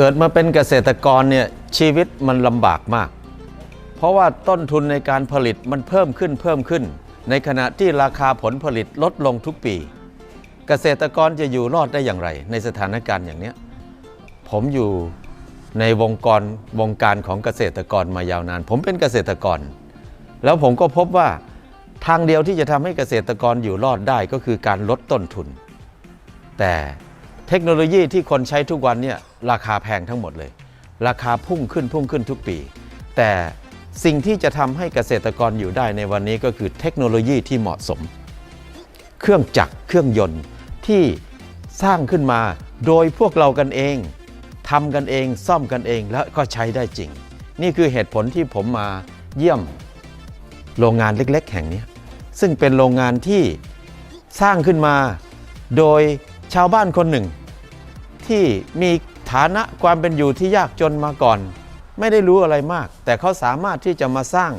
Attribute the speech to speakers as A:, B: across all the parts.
A: เกิดมาเป็นเกษตรกรเนี่ยชีวิตมันลำบากมาก เพราะว่าต้นทุนในการผลิตมันเพิ่มขึ้นเพิ่มขึ้น ในขณะที่ราคาผลผลิตลดลงทุกปี เกษตรกรจะอยู่รอดได้อย่างไร ในสถานการณ์อย่างนี้ผมอยู่ในวงกรวงการของเกษตรกรมายาวนาน ผมเป็นเกษตรกร แล้วผมก็พบว่าทางเดียวที่จะทำให้เกษตรกรอยู่รอดได้ก็คือการลดต้นทุน แต่ เทคโนโลยีที่คนใช้ทุกวันเนี่ยราคาแพงทั้งหมดเลย ราคาพุ่งขึ้นพุ่งขึ้นทุกปี แต่สิ่งที่จะทำให้เกษตรกรอยู่ได้ในวันนี้ก็คือเทคโนโลยีที่เหมาะสม เครื่องจักรเครื่องยนต์ที่สร้างขึ้นมาโดยพวกเรากันเองทำกันเองซ่อมกันเองแล้วก็ใช้ได้จริง นี่คือเหตุผลที่ผมมาเยี่ยมโรงงานเล็ก ๆ แห่งนี้ ซึ่งเป็นโรงงานที่สร้างขึ้นมาโดยชาวบ้านคนหนึ่ง ที่มีฐานะความเป็นอยู่ที่ยากจนมาก่อน ไม่ได้รู้อะไรมาก แต่เขาสามารถที่จะมาสร้าง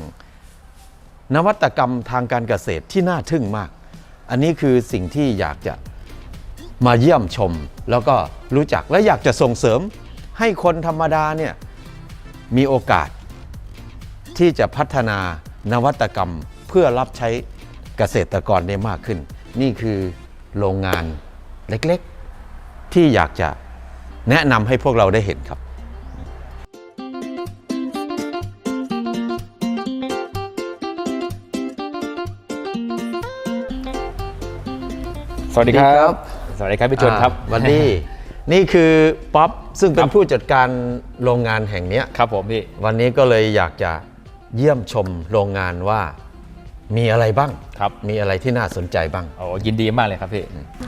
A: นวัตกรรมทางการเกษตรที่น่าทึ่งมาก อันนี้คือสิ่งที่อยากจะมาเยี่ยมชม แล้วก็รู้จักและอยากจะส่งเสริมให้คนธรรมดาเนี่ยมีโอกาส ที่จะพัฒนานวัตกรรมเพื่อรับใช้เกษตรกรได้มากขึ้น นี่คือโรงงานเล็ก ที่อยากจะแนะนำให้พวกเราได้เห็นครับ
B: สวัสดีครั
A: สวัสดีครับบ
B: สวัสดีครับพี่ชนครับ
A: อ่าวันนี้นี่คือป๊อปซึ่งเป็นผู้จัดการโรงงานแห่งเนี้ย
B: ครับผมพี่
A: วันนี้ก็เลยอยากจะเยี่ยมชมโรงงานว่ามีอะไรบ้าง
B: ครับ
A: มีอะไรที่น่าสนใจบ้าง
B: โอ้ยินดีมากเลยครับพี่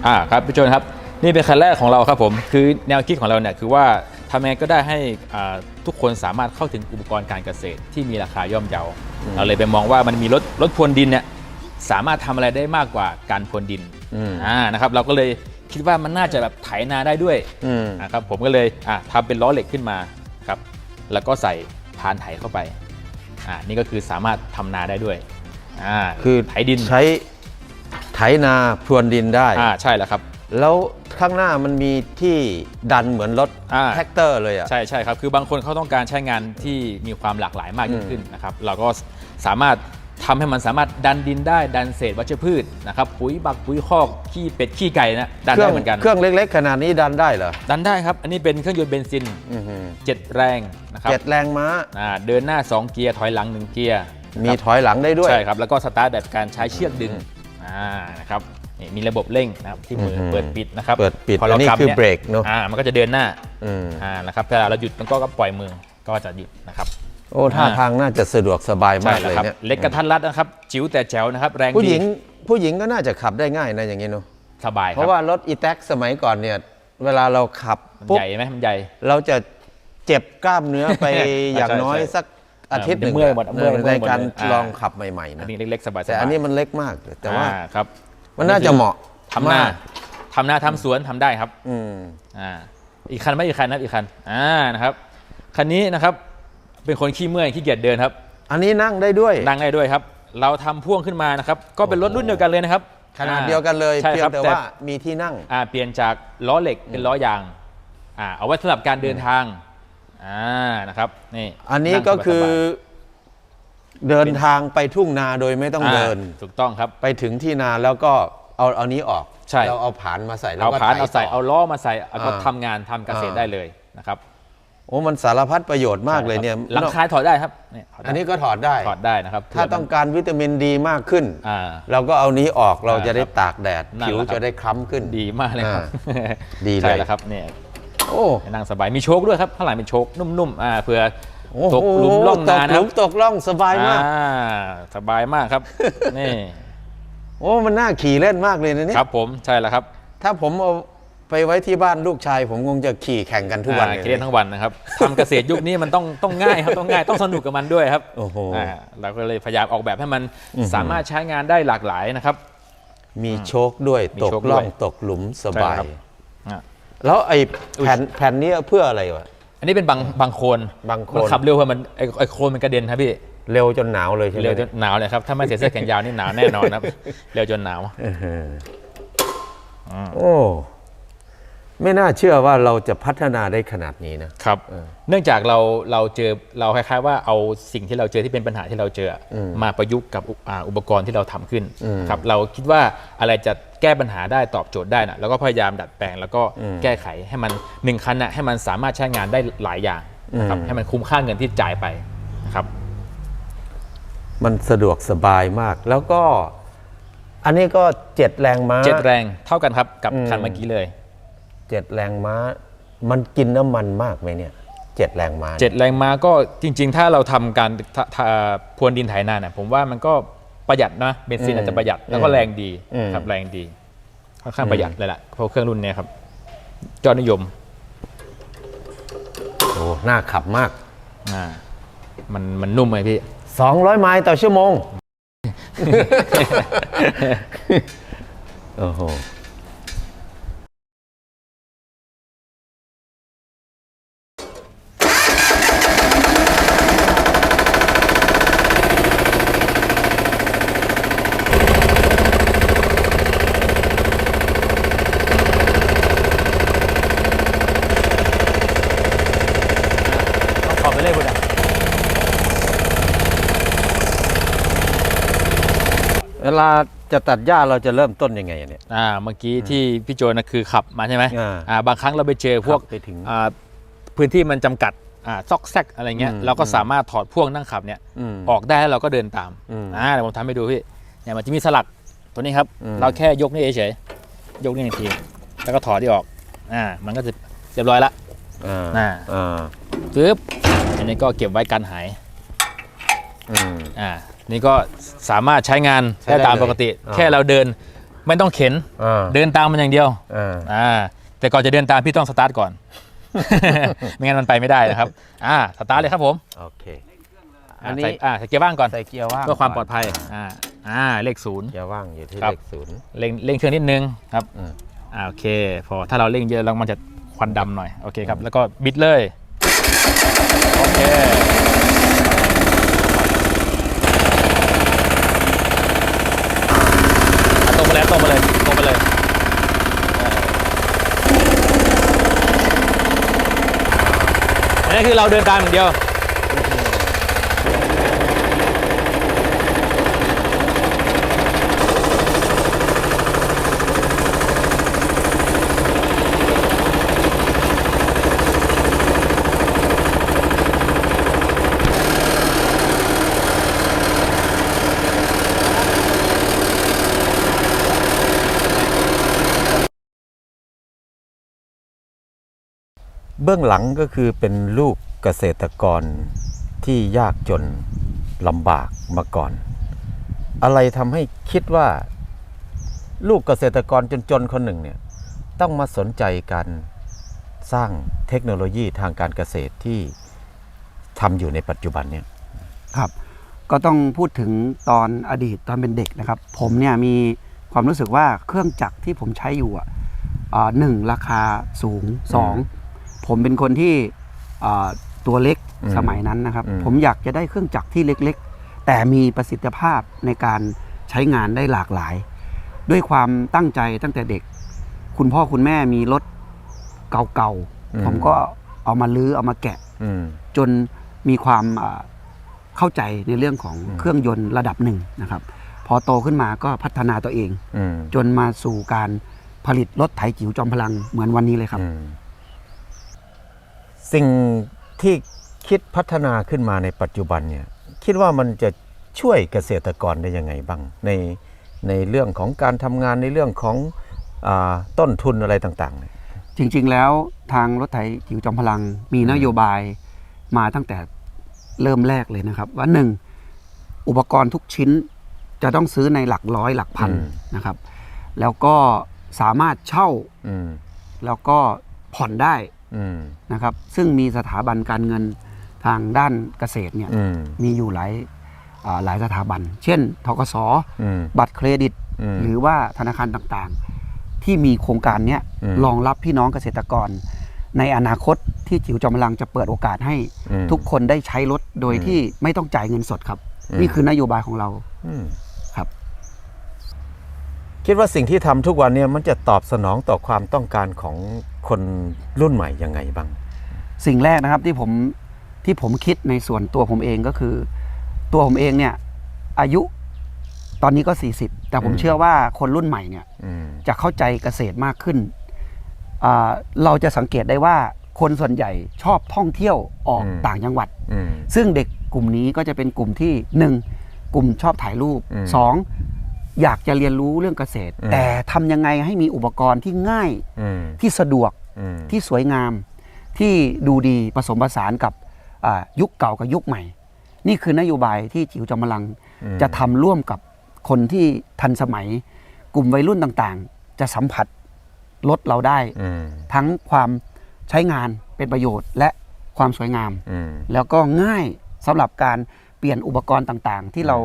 B: อ่าครับพี่ชนครับ นี่เป็นคันแรกของเราครับผม คือแนวคิดของเราเนี่ยคือว่าทำยังไงก็ได้ให้อ่าทุกคนสามารถเข้าถึงอุปกรณ์การเกษตรที่มีราคาย่อมเยาเราเลยไปมองว่ามันมีรถรถพรวนดินเนี่ยสามารถทำอะไรได้มากกว่าการพรวนดิน
A: อืม
B: อ่านะครับเราก็เลยคิดว่ามันน่าจะแบบไถนาได้ด้วย
A: อืม
B: นะครับผมก็เลยอะทำเป็นล้อเหล็กขึ้นมาครับแล้วก็ใส่พานไถเข้าไปอ่านี่ก็คือสามารถทำนาได้ด้วยอ่า
A: คือ
B: ไถดิน
A: ใช้ไถนาพรวนดินได้
B: อ่าใช่แล้วครับ
A: แล้ว ข้างหน้ามันมีที่ดันเหมือนรถ
B: อ่า
A: แท็กเตอร์เลยอะ
B: ใช่ใช่ครับ คือบางคนเขาต้องการใช้งานที่มีความหลากหลายมากยิ่งขึ้นนะครับเราก็สามารถทำให้มันสามารถดันดินได้ดันเศษวัชพืชนะครับปุ๋ยบักปุ๋ยคอกขี้เป็ดขี้ไก่นะดัน
A: เครื่
B: ได้เหมือนกัน
A: เครื่องเล็กๆ ขนาดนี้ดันได้เหรอ
B: ดันได้ครับ อันนี้เป็นเครื่องยนต์เบนซิน
A: อื้อหือ
B: เจ็ดแรงนะครับ
A: เจ็ดแรงม้า
B: อ่าเดินหน้า 2 เกียร์ถอยหลัง 1 เกียร์
A: มีถอยหลังได้ด้วย
B: ใช่ครับ แล้วก็สตาร์ทแบบการใช้เชือกดึงอ่านะครับ นี่มีระบบเร่งนะครับที่มืออ
A: อหือ
B: เปิดปิดนะครับ
A: เปิดปิด
B: พอเรา
A: อันนี้
B: กำ
A: คือ
B: นี่ย
A: เบรกเนอะ
B: อ่ามันก็จะเดินหน้า
A: อืม
B: อ่านะครับเวลาเราหยุดมันก็ปล่อยมือก็จะหยุดนะครับ
A: โอ้ท่า
B: อ่า
A: ทางน่าจะสะดวกสบาย
B: ใช่
A: มาก
B: แล้
A: เล
B: วยครับ
A: เนี่ย
B: เล็กกระทัดรัดนะครับจิ๋วแต่แจ๋วนะครับแรง
A: ผู้หญิ
B: ดี
A: งผู้หญิงก็น่าจะขับได้ง่ายนะอย่างนี้เนอะ
B: สบายค
A: เพ
B: รับ
A: ราะว่ารถอีแท็กสมัยก่อนเนี่ยเวลาเราขับ
B: มัน
A: ปุ๊บ
B: ใหญ่ไหมมันใหญ่
A: เราจะเจ็บกล้ามเนื้อไปอย่าง
B: ใช่
A: น้อย
B: ใช่
A: สักอาทิตย์หนึ่ง
B: เมื่อยหมดเมื่อยหมด
A: ในการ
B: เลยอ่า
A: ลองขับใหม่ๆ
B: อั
A: นะ
B: นนี้เล็กๆสบายๆ
A: แต่อันนี้มันเล็กมากแต่ว่า
B: อ่ครับ
A: มันน่าจะเหมาะ
B: ทำหน้ามา
A: ก
B: ทำหน้าทำสวนทำได้ครับ
A: อืม
B: อ่าอีกคันไหม่อีกคันนะครับอีกคันอ่านะครับคันนี้นะครับเป็นคนขี้เมื่อยขี้เกียจเดินครับ
A: อันนี้นั่งได้ด้วย
B: นั่งได้ด้วยครับ เราทำพ่วงขึ้นมานะครับ ก็เป็นรถรุ่นเดียวกันเลยนะครับ
A: ขนาดเดียวกันเลย
B: ใช่
A: เพีย
B: ค
A: ง
B: รับ
A: แต่ว่ามีที่นั่ง
B: อ่าเปลี่ยนจากล้อเหล็กเป็นล้อยางอ่าเอาไว้สำหรับการเดินทางอ่านะครับนี่
A: อันนี้
B: ง
A: ก็คือ
B: สบาย
A: เดินทางไปทุ่งนาโดยไม่ต้อง
B: ๆ
A: เดิน
B: ถูกต้องครับ
A: ไปถึงที่นาแล้วก็เอาเอานี้ออก
B: ใช่
A: เราเอาผานมาใส่แล้ว
B: เอา
A: ก็
B: ผาน
A: ไถ
B: เอาใส่
A: ต่
B: เอาล้อมาใส่แล้วก็
A: อ่า
B: ทำงานทำเกษตร
A: อ่า
B: ได้เลยนะครับ
A: โอ้มันสารพัดประโยชน์มากเลยเนี่ย
B: หลังคาถอดได้ครับเนี่ยถอดได้
A: อันนี้ก็ถอดได้
B: ถอดได้นะครับ
A: ถ้าต้องการวิตามินดีมากขึ้น
B: อ่า
A: เราก็เอานี้ออกเรา
B: อ่า
A: จะได้
B: ครับ
A: ตากแดด
B: นั่น
A: ผิว
B: แหละครับ
A: จะได้คล้ำขึ้น
B: ดีมากเลยครับ
A: อ่าดีเลย
B: ใช่แล้วครับเนี่ย
A: โอ้
B: ให้นั่งสบายมีโชคด้วยครับข้างหลังเป็นโชคนุ่มๆอ่าเผื่อ
A: โอ้โต
B: กหลุมล่อง
A: ต
B: นากนะ
A: ห
B: ค
A: ลุ
B: รับ
A: มตกล่องสบายมาก
B: อ่สบายมากครับ นี่
A: โอ้ มันน่าขี่เล่นมากเลยนะเนี่ย
B: ครับผมใช่แล้วครับ
A: ถ้าผมเอาไปไว้ที่บ้านลูกชาย ผมคงจะขี่แข่งกันทุกวัน
B: อ่า
A: เลย
B: เรียนทั้งวันนะครับทำเกษตรยุคนี้มันต้องต้องง่ายครับต้องง่ายต้องสนุกกับมันด้วยครับ
A: โอ้โห
B: อ่าเราก็เลยพยายามออกแบบให้มันสามารถใช้งานได้หลากหลายนะครับ
A: มีโชคด้วย
B: มี
A: ตก
B: โชค
A: ล่อง
B: ด้วย
A: ตกหลุมสบาย
B: ใช่ครับอ่า
A: แล้วไอ้แผ่นแผ่นนี้เพื่ออะไรวะ
B: อันนี้เป็นบางบางโคลน
A: บางโคลน
B: มันขับเร็วเพราะมันไอ้ไอ้โคลนมันกระเด็นครับพี่
A: เร็วจนหนาวเลยใช่ไหม
B: เร็วจนหนาวเลยครับ ถ้าไม่ใส่เสื้อแขนยาวนี่หนาวแน่นอนครับ เร็วจนหนาว
A: เออโอ้ ไม่น่าเชื่อว่าเราจะพัฒนาได้ขนาดนี้นะ
B: ครับ
A: เออ
B: เนื่องจากเราเราเจอเราคล้ายๆว่าเอาสิ่งที่เราเจอที่เป็นปัญหาที่เราเจออมาประยุกต์กับอุอ่าอุปกรณ์ที่เราทำขึ้นครับเราคิดว่าอะไรจะแก้ปัญหาได้ตอบโจทย์ได้นะแล้วก็พยายามดัดแปลงแล้วก็แก้ไขให้มันหนึ่งคันนะให้มันสามารถใช้งานได้หลายอย่างนะครับให้มันคุ้มค่าเงินที่จ่ายไปนะครับ
A: มันสะดวกสบายมากแล้วก็อันนี้ก็เจ็ดแรงม้า
B: เจ็ดแรงเท่ากันครับกับ
A: อืม
B: คันเมื่อกี้เลย
A: เจ็ดแรงม้า มันกินน้ำมันมากไหมเนี่ยเจ็ดแรงม้า
B: เจ็ดแรงม้าก็จริง ๆ ถ้าเราทำการทะทะพรวนดินไถนาเนี่ยผมว่ามันก็ประหยัดนะเบนซินอาจจะประหยัดแล้วก็แรงดีครับแรงดีค่อนข้างประหยัดเลยล่ะเพราะเครื่องรุ่นเนี้ยครับยอดนิยม
A: โอ้น่าขับมาก
B: อ่ามันมันนุ่มไหมพี่
A: 200ไมล์ต่อชั่วโมงโอ้โห
B: ต้องขอบไปเลยคุณอะ
A: เวลาจะตัดหญ้าเราจะเริ่มต้นยังไงเนี่ย
B: อ่าเมื่อกี้ที่พี่โจนะคือขับมาใช่ไหม
A: อ่า
B: อ่าบางครั้งเราไปเจอพวก
A: ขับไปถึง
B: อ่าพื้นที่มันจำกัดอ่าซอกแซกอะไรเงี้ย
A: อืม
B: เราก็สามารถถอดพ่วงนั่งขับเนี่ย
A: อืม
B: ออกได้แล้วเราก็เดินตาม
A: อืม
B: อ่าเดี๋ยวผมทำให้ดูพี่เนี่ยมันจะมีสลักตัวนี้ครับ
A: อืม
B: เราแค่ยกนี่เฉยๆยกนี่อีกทีแล้วก็ถอดที่ออกอ่ามันก็จะเรียบร้อยละ
A: อ่า
B: อ่า
A: อ่า
B: ปึ๊บอันนี้ก็เก็บไว้กันหาย
A: อืม
B: อ่า นี่ก็สามารถใช้งาน
A: ใช้ได้
B: ได้ตามปกติ
A: เลยอ่า
B: แค่เราเดินไม่ต้องเข็น
A: อ่า
B: เดินตามมันอย่างเดียว
A: อ่า
B: อ่าแต่ก่อนจะเดินตามพี่ต้องสตาร์ทก่อนไม่งั้นมันไปไม่ได้นะครับอ่าสตาร์ทเลยครับผม
A: โอเค
B: อ่า
A: อันนี้
B: ใส่อ่าใส่เกียร์ว่างก่อน
A: ใส่เกียร์ว่าง
B: เพื่อความปลอดภัย
A: ก่น
B: อ่าอ่าเลขศูนย์
A: เกียร์ว่างอยู่ที่
B: ครับ
A: เลขศูนย์
B: เร่งเร่งเครื่องนิดนึงครับ
A: อืม
B: อ่าโอเค พอถ้าเราเร่งเยอะแล้วมันจะควันดำหน่อยโอเคครับแล้วก็บิดเลยโอเคอะตรงไปแล้วตรงไปเลยตรงไปเลยอันนี้ คือเราเดินตามอย่างเดียว
A: เบื้องหลังก็คือเป็นลูกเกษตรกรที่ยากจนลำบากมาก่อน อะไรทำให้คิดว่า ลูกเกษตรกรจนๆคนหนึ่งเนี่ยต้องมาสนใจการสร้างเทคโนโลยีทางการเกษตรที่ทำอยู่ในปัจจุบันเนี่ย
C: ครับ ก็ต้องพูดถึงตอนอดีตตอนเป็นเด็กนะครับ ผมเนี่ยมีความรู้สึกว่าเครื่องจักรที่ผมใช้อยู่อะอ่าหนึ่งราคาสูงสอง ผมเป็นคนที่อ่าตัวเล็ก
A: อืม
C: สมัยนั้นนะครับ
A: อืม
C: ผมอยากจะได้เครื่องจักรที่เล็กๆ แต่มีประสิทธิภาพในการใช้งานได้หลากหลาย ด้วยความตั้งใจตั้งแต่เด็ก คุณพ่อคุณแม่มีรถเก่าๆ ผมก็เอามาลื้อเอามาแกะ
A: อืม
C: จนมีความอ่าเข้าใจในเรื่องของ
A: อืม
C: เครื่องยนต์ระดับหนึ่งนะครับ พอโตขึ้นมาก็พัฒนาตัวเอง
A: อืม
C: จนมาสู่การผลิตรถไถจิ๋วจอมพลังเหมือนวันนี้เลยครับ
A: อืม สิ่งที่คิดพัฒนาขึ้นมาในปัจจุบันเนี่ยคิดว่ามันจะช่วยเกษตรกรได้ยังไงบ้าง ในในเรื่องของการทำงานในเรื่องของอาต้นทุนอะไรต่างๆเนี่ย
C: จริงๆแล้วทางรถไถจิ๋วจอมพลังมีนโยบายมาตั้งแต่เริ่มแรกเลยนะครับ ว่าหนึ่งอุปกรณ์ทุกชิ้นจะต้องซื้อในหลักร้อยหลักพันนะครับ แล้วก็สามารถเช่า
A: อืม
C: แล้วก็ผ่อนได้
A: อืม
C: นะครับซึ่งมีสถาบันการเงินทางด้านเกษตรเนี่ย
A: อืม
C: มีอยู่หลายอ่าหลายสถาบัน เช่นทกส
A: อืม
C: บัตรเครดิต
A: อืม
C: หรือว่าธนาคารต่างๆ ที่มีโครงการเนี้ย
A: อืม
C: รองรับพี่น้องเกษตรกร ในอนาคตที่จิ๋วจอมพลังจะเปิดโอกาสให้
A: อืม
C: ทุกคนได้ใช้รถโดย
A: อืม
C: ที่ไม่ต้องจ่ายเงินสดครับ
A: อืม
C: นี่คือนโยบายของเรา
A: อืม
C: ครับ
A: คิดว่าสิ่งที่ทำทุกวันเนี่ยมันจะตอบสนองต่อความต้องการของคนรุ่นใหม่ยังไงบ้าง
C: สิ่งแรกนะครับที่ผมที่ผมคิดในส่วนตัวผมเองก็คือ ตัวผมเองเนี่ย อายุตอนนี้ก็ 40 แต่ผม
A: อืม
C: เชื่อว่าคนรุ่นใหม่เนี่ย
A: อืม
C: จะเข้าใจเกษตรมากขึ้นอ่าเราจะสังเกตได้ว่าคนส่วนใหญ่ชอบท่องเที่ยวออก
A: อืม
C: ต่างจังหวัด
A: อืม
C: ซึ่งเด็กกลุ่มนี้ก็จะเป็นกลุ่มที่หนึ่งกลุ่มชอบถ่ายรูป
A: อืม
C: สอง อยากจะเรียนรู้เรื่องเกษตร
A: อืม
C: แต่ทำยังไงให้มีอุปกรณ์ที่ง่าย
A: อืม
C: ที่สะดวก
A: อืม
C: ที่สวยงาม ที่ดูดีผสมผสานกับอ่ายุคเก่ากับยุคใหม่ นี่คือนโยบายที่จิ๋วจอมพลัง
A: อืม
C: จะทำร่วมกับคนที่ทันสมัย กลุ่มวัยรุ่นต่างๆ จะสัมผัสรถเราได้
A: อืม
C: ทั้งความใช้งานเป็นประโยชน์และความสวยงาม
A: อืม
C: แล้วก็ง่ายสำหรับการเปลี่ยนอุปกรณ์ต่างๆ ที่เรา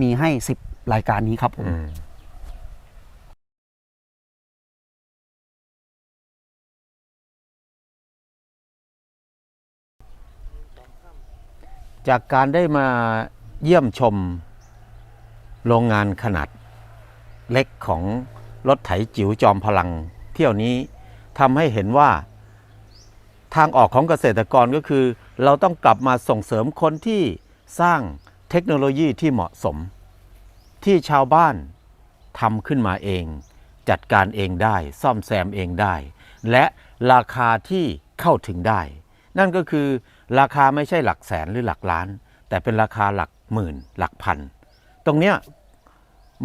C: มีให้ 10 รายการนี้ครับผม
A: มจากการได้มาเยี่ยมชมโรงงานขนาดเล็กของรถไถจิ๋วจอมพลัง เที่ยวนี้ทำให้เห็นว่าทางออกของเกษตรกรก็คือ เราต้องกลับมาส่งเสริมคนที่สร้างเทคโนโลยีที่เหมาะสม ที่ชาวบ้านทำขึ้นมาเอง จัดการเองได้ ซ่อมแซมเองได้ และราคาที่เข้าถึงได้ นั่นก็คือราคาไม่ใช่หลักแสนหรือหลักล้าน แต่เป็นราคาหลักหมื่น หลักพัน ตรงเนี้ย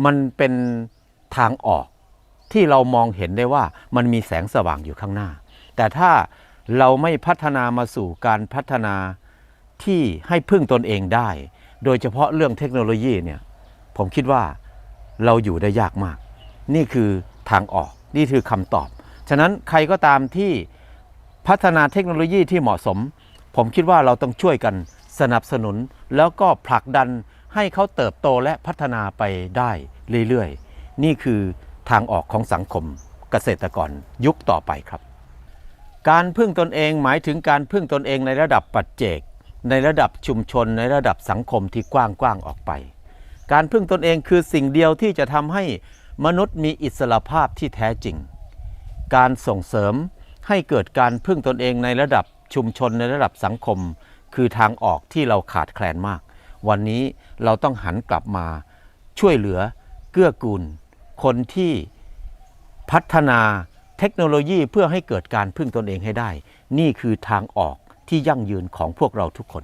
A: มันเป็นทางออกที่เรามองเห็นได้ว่ามันมีแสงสว่างอยู่ข้างหน้า แต่ถ้าเราไม่พัฒนามาสู่การพัฒนาที่ให้พึ่งตนเองได้ โดยเฉพาะเรื่องเทคโนโลยีเนี่ย ผมคิดว่าเราอยู่ได้ยากมาก นี่คือทางออกนี่คือคำตอบ ฉะนั้นใครก็ตามที่พัฒนาเทคโนโลยีที่เหมาะสม ผมคิดว่าเราต้องช่วยกันสนับสนุน แล้วก็ผลักดันให้เขาเติบโตและพัฒนาไปได้เรื่อยๆ นี่คือทางออกของสังคมเกษตรกรยุคต่อไปครับ การพึ่งตนเองหมายถึงการพึ่งตนเองในระดับปัจเจก ในระดับชุมชนในระดับสังคมที่กว้างๆออกไป การพึ่งตนเองคือสิ่งเดียวที่จะทำให้มนุษย์มีอิสระภาพที่แท้จริง การส่งเสริมให้เกิดการพึ่งตนเองในระดับชุมชนในระดับสังคม คือทางออกที่เราขาดแคลนมาก วันนี้เราต้องหันกลับมาช่วยเหลือเกื้อกูล คนที่พัฒนาเทคโนโลยีเพื่อให้เกิดการพึ่งตนเองให้ได้ นี่คือทางออกที่ยั่งยืนของพวกเราทุกคน